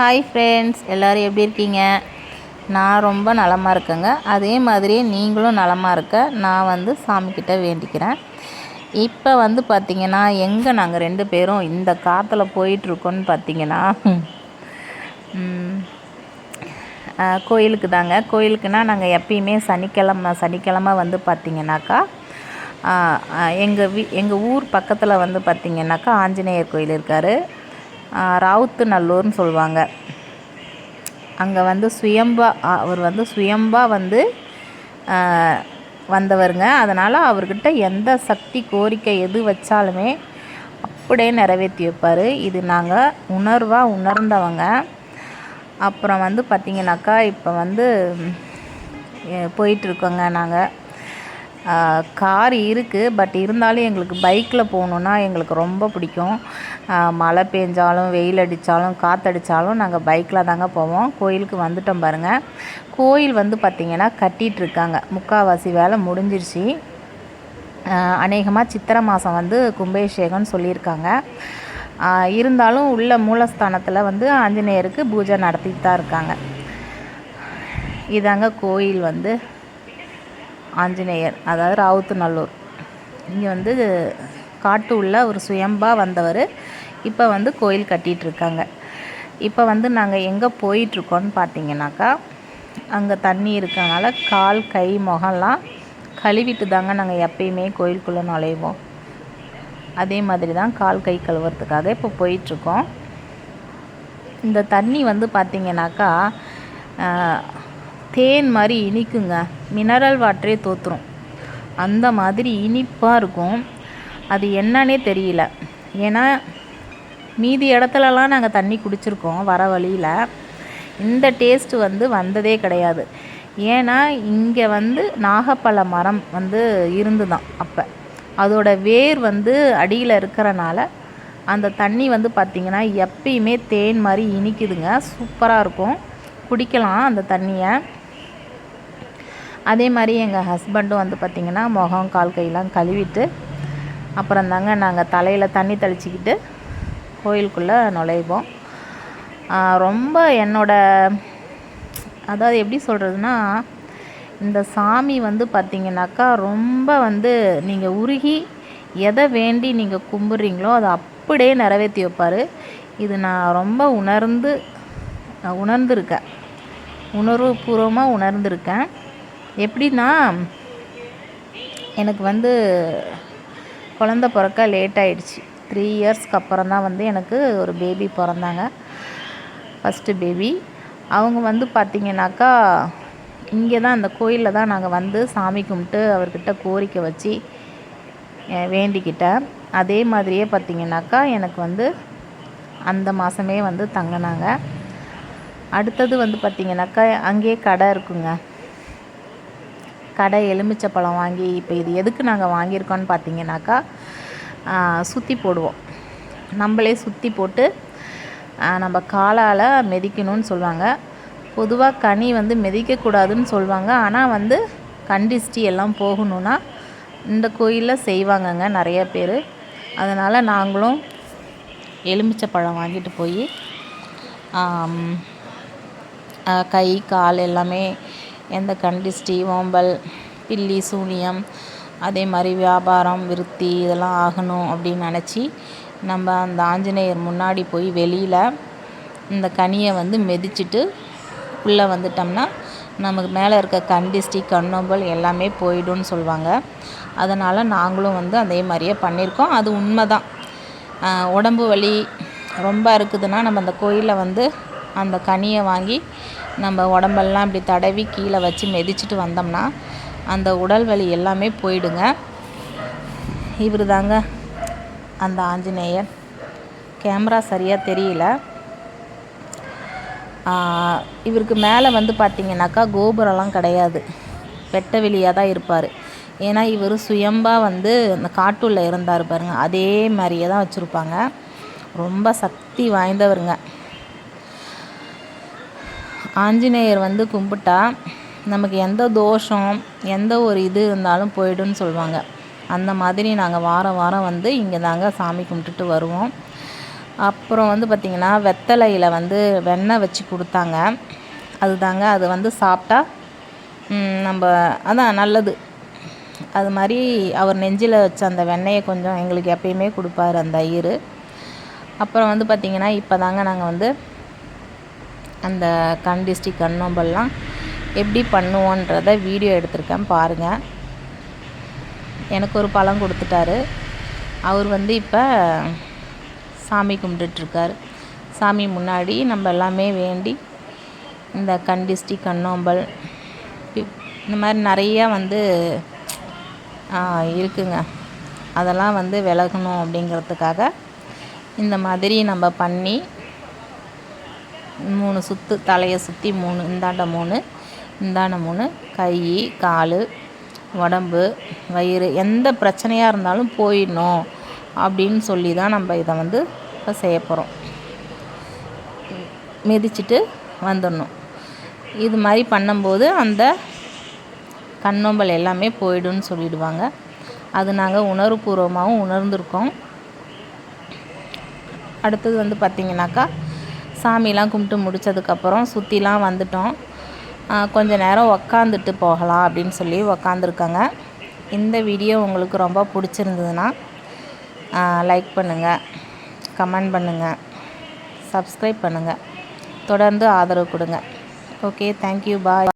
Hi friends எல்லோரும் எப்படி இருக்கீங்க? நான் ரொம்ப நலமாக இருக்கேங்க. அதே மாதிரியே நீங்களும் நலமாக இருக்க. நான் வந்து சாமிக்கிட்ட வேண்டிக்கிறேன். இப்போ வந்து பார்த்திங்கன்னா எங்கே நாங்கள் ரெண்டு பேரும் இந்த காற்றுல போயிட்டுருக்கோன்னு பார்த்திங்கன்னா கோயிலுக்கு தாங்க. கோயிலுக்குன்னா நாங்கள் எப்பயுமே சனிக்கிழமை சனிக்கிழமை வந்து பார்த்திங்கனாக்கா எங்கள் வீ எங்கள் ஊர் பக்கத்தில் வந்து பார்த்திங்கனாக்கா ஆஞ்சநேயர் கோயில் இருக்கார். ராவுத்து நல்லூர்னு சொல்லுவாங்க. அங்கே வந்து சுயம்பா அவர் வந்து சுயம்பா வந்து வந்தவருங்க. அதனால் அவர்கிட்ட எந்த சக்தி கோரிக்கை எது வச்சாலுமே அப்படியே நிறைவேற்றி வைப்பார். இது நாங்கள் உணர்வாக உணர்ந்தவங்க. அப்புறம் வந்து பார்த்திங்கனாக்கா இப்போ வந்து போயிட்டுருக்கோங்க நாங்கள் கார் இருக்குது பட் இருந்தாலும் எங்களுக்கு பைக்கில் போகணுன்னா எங்களுக்கு ரொம்ப பிடிக்கும். மழை பெஞ்சாலும் வெயில் அடித்தாலும் காற்றடிச்சாலும் நாங்கள் பைக்கில் தாங்க போவோம். கோயிலுக்கு வந்துட்டோம் பாருங்கள் கோயில் வந்து பார்த்திங்கன்னா கட்டிகிட்ருக்காங்க முக்கால்வாசி வேலை முடிஞ்சிருச்சு. அநேகமாக சித்திரை மாதம் வந்து கும்பாபிஷேகம்னு சொல்லியிருக்காங்க. இருந்தாலும் உள்ள மூலஸ்தானத்தில் வந்து ஆஞ்சநேயருக்கு பூஜை நடத்திட்டு தான் இருக்காங்க. இதாங்க கோயில் வந்து. ஆஞ்சநேயர் அதாவது ராவுத்துநல்லூர். இங்கே வந்து காட்டு உள்ள ஒரு சுயம்பா வந்தவர் இப்போ வந்து கோயில் கட்டிகிட்டு இருக்காங்க இப்போ வந்து நாங்கள் எங்கே போயிட்டுருக்கோன்னு பார்த்தீங்கன்னாக்கா அங்கே தண்ணி இருக்கனால கால் கை முகம்லாம் கழுவிட்டு தாங்க நாங்கள் எப்பயுமே கோயிலுக்குள்ளே நுழைவோம். அதே மாதிரி தான் கால் கை கழுவுறதுக்காக இப்போ போயிட்டுருக்கோம். இந்த தண்ணி வந்து பார்த்திங்கனாக்கா தேன் மாதிரி இனிக்குங்க. மினரல் வாட்டரே தோற்றுரும் அந்த மாதிரி இனிப்பாக இருக்கும். அது என்னன்னே தெரியல. ஏன்னா மீதி இடத்துலலாம் நாங்கள் தண்ணி குடிச்சிருக்கோம் வர வழியில். இந்த டேஸ்ட் வந்து வந்ததே கிடையாது. ஏன்னா இங்கே வந்து நாகப்பழ மரம் வந்து இருந்து தான் அப்போ. அதோட வேர் வந்து அடியில் இருக்கிறனால அந்த தண்ணி வந்து பார்த்திங்கன்னா எப்பயுமே தேன் மாதிரி இனிக்குதுங்க. சூப்பராக இருக்கும். குடிக்கலாம் அந்த தண்ணியை. அதே மாதிரி எங்கள் ஹஸ்பண்டும் வந்து பார்த்திங்கன்னா முகம் கால் கையெல்லாம் கழுவிட்டு அப்புறம் தாங்க நாங்கள் தலையில் தண்ணி தெளிச்சிக்கிட்டு கோயிலுக்குள்ளே நுழைவோம். ரொம்ப என்னோட அதாவது எப்படி சொல்கிறதுனா இந்த சாமி வந்து பார்த்திங்கனாக்கா ரொம்ப வந்து நீங்கள் உருகி எதை வேண்டி நீங்கள் கும்பிட்றீங்களோ அதை அப்படியே நிறைவேற்றி வைப்பார். இது நான் ரொம்ப உணர்ந்து உணர்ந்திருக்கேன். உணர்வு உணர்வுபூர்வமாக உணர்ந்திருக்கேன். எப்படின்னா எனக்கு வந்து குழந்த பிறக்க லேட் ஆயிடுச்சு. த்ரீ இயர்ஸ்க்கு அப்புறம் தான் வந்து எனக்கு ஒரு பேபி பிறந்தாங்க. ஃபஸ்ட்டு பேபி அவங்க வந்து பார்த்திங்கனாக்கா இங்கே தான் அந்த கோயிலில் தான் நாங்கள் வந்து சாமி கும்பிட்டு அவர்கிட்ட கோரிக்கை வச்சு வேண்டிக்கிட்டேன். அதே மாதிரியே பார்த்திங்கனாக்கா எனக்கு வந்து அந்த மாதமே வந்து தங்கினாங்க. அடுத்தது வந்து பார்த்திங்கனாக்கா அங்கேயே கடை இருக்குங்க. கடை எலுமிச்சை பழம் வாங்கி இப்போ இது எதுக்கு நாங்கள் வாங்கியிருக்கோன்னு பார்த்தீங்கன்னாக்கா சுற்றி போடுவோம். நம்மளே சுற்றி போட்டு நம்ம காலால் மிதிக்கணும்னு சொல்லுவாங்க. பொதுவாக கனி வந்து மிதிக்கக்கூடாதுன்னு சொல்லுவாங்க. ஆனால் வந்து கண்டிஸ்டி எல்லாம் போகணுன்னா இந்த கோயிலில் செய்வாங்கங்க நிறைய பேர். அதனால் நாங்களும் எலுமிச்சை பழம் வாங்கிட்டு போய் கை கால் எல்லாமே எந்த கண்டிஸ்டி ஓம்பல் பில்லி சூனியம் அதே மாதிரி வியாபாரம் விருத்தி இதெல்லாம் ஆகணும் அப்படின்னு நினச்சி நம்ம அந்த ஆஞ்சநேயர் முன்னாடி போய் வெளியில் இந்த கனியை வந்து மெதிச்சுட்டு உள்ளே வந்துட்டோம்னா நமக்கு மேலே இருக்க கண்டிஸ்டி கண்ணோம்பல் எல்லாமே போயிடும்னு சொல்லுவாங்க அதனால் நாங்களும் வந்து அதே மாதிரியே பண்ணியிருக்கோம். அது உண்மை தான் உடம்பு வலி ரொம்ப இருக்குதுன்னா நம்ம அந்த கோயிலில் வந்து அந்த கனியை வாங்கி நம்ம உடம்பெல்லாம் இப்படி தடவி கீழே வச்சு மிதிச்சிட்டு வந்தோம்னா அந்த உடல் வலி எல்லாமே போயிடுங்க. இவர் தாங்க அந்த ஆஞ்சநேயர். கேமரா சரியாக தெரியல. இவருக்கு மேலே வந்து பார்த்திங்கனாக்கா கோபுரம்லாம் கிடையாது. வெட்ட வெளியாக தான் இருப்பார். ஏன்னா இவர் சுயம்பாக வந்து அந்த காட்டுள்ள இருந்தார் பாருங்க. அதே மாதிரியே தான் வச்சுருப்பாங்க. ரொம்ப சக்தி வாய்ந்தவருங்க. ஆஞ்சநேயர் வந்து கும்பிட்டா நமக்கு எந்த தோஷம் எந்த ஒரு இது இருந்தாலும் போய்டுன்னு சொல்லுவாங்க அந்த மாதிரி நாங்கள் வாரம் வாரம் வந்து இங்கே தாங்க சாமி கும்பிட்டுட்டு வருவோம். அப்புறம் வந்து பார்த்திங்கன்னா வெத்தலையில் வந்து வெண்ணெய் வச்சு கொடுத்தாங்க. அதுதாங்க அது வந்து சாப்பிட்டா நம்ம அதான் நல்லது. அது மாதிரி அவர் நெஞ்சில் வச்ச அந்த வெண்ணெயை கொஞ்சம் எங்களுக்கு எப்பயுமே கொடுப்பாரு அந்த ஐயர் அப்புறம் வந்து பார்த்திங்கன்னா இப்போ தாங்க நாங்கள் வந்து அந்த கண் டிஸ்ட்ரிக் கண்ணோம்பல்லாம் எப்படி பண்ணுவோன்றத வீடியோ எடுத்திருக்கேன் பாருங்கள் எனக்கு ஒரு பழம் கொடுத்துட்டாரு. அவர் வந்து இப்போ சாமி கும்பிட்டுட்ருக்கார். சாமி முன்னாடி நம்ம எல்லாமே வேண்டி இந்த கண் டிஸ்டி கண்ணோம்பல் இந்த மாதிரி நிறையா வந்து இருக்குங்க. அதெல்லாம் வந்து விலகணும் அப்படிங்கிறதுக்காக இந்த மாதிரி நம்ம பண்ணி மூணு சுற்று தலையை சுற்றி மூணு இந்தாண்ட மூணு இந்தாண்ட மூணு கை கால் உடம்பு வயிறு எந்த பிரச்சனையாக இருந்தாலும் போயிடணும் அப்படின்னு சொல்லி தான் நம்ம இதை வந்து இப்போ செய்ய போகிறோம் மிதிச்சிட்டு வந்துடணும். இது மாதிரி பண்ணும்போது அந்த கண்ணோம்பல் எல்லாமே போயிடும்னு சொல்லிடுவாங்க. அது நாங்கள் உணர்வுபூர்வமாகவும் உணர்ந்திருக்கோம். அடுத்தது வந்து பார்த்திங்கனாக்கா சாமிலாம் கும்பிட்டு முடித்ததுக்கப்புறம் சுற்றிலாம் வந்துட்டோம். கொஞ்சம் நேரம் உக்காந்துட்டு போகலாம் அப்படின்னு சொல்லி உக்காந்துருக்காங்க. இந்த வீடியோ உங்களுக்கு ரொம்ப பிடிச்சிருந்ததுன்னா லைக் பண்ணுங்கள் கமெண்ட் பண்ணுங்கள் சப்ஸ்கிரைப் பண்ணுங்கள் தொடர்ந்து ஆதரவு கொடுங்க. Okay thank you bye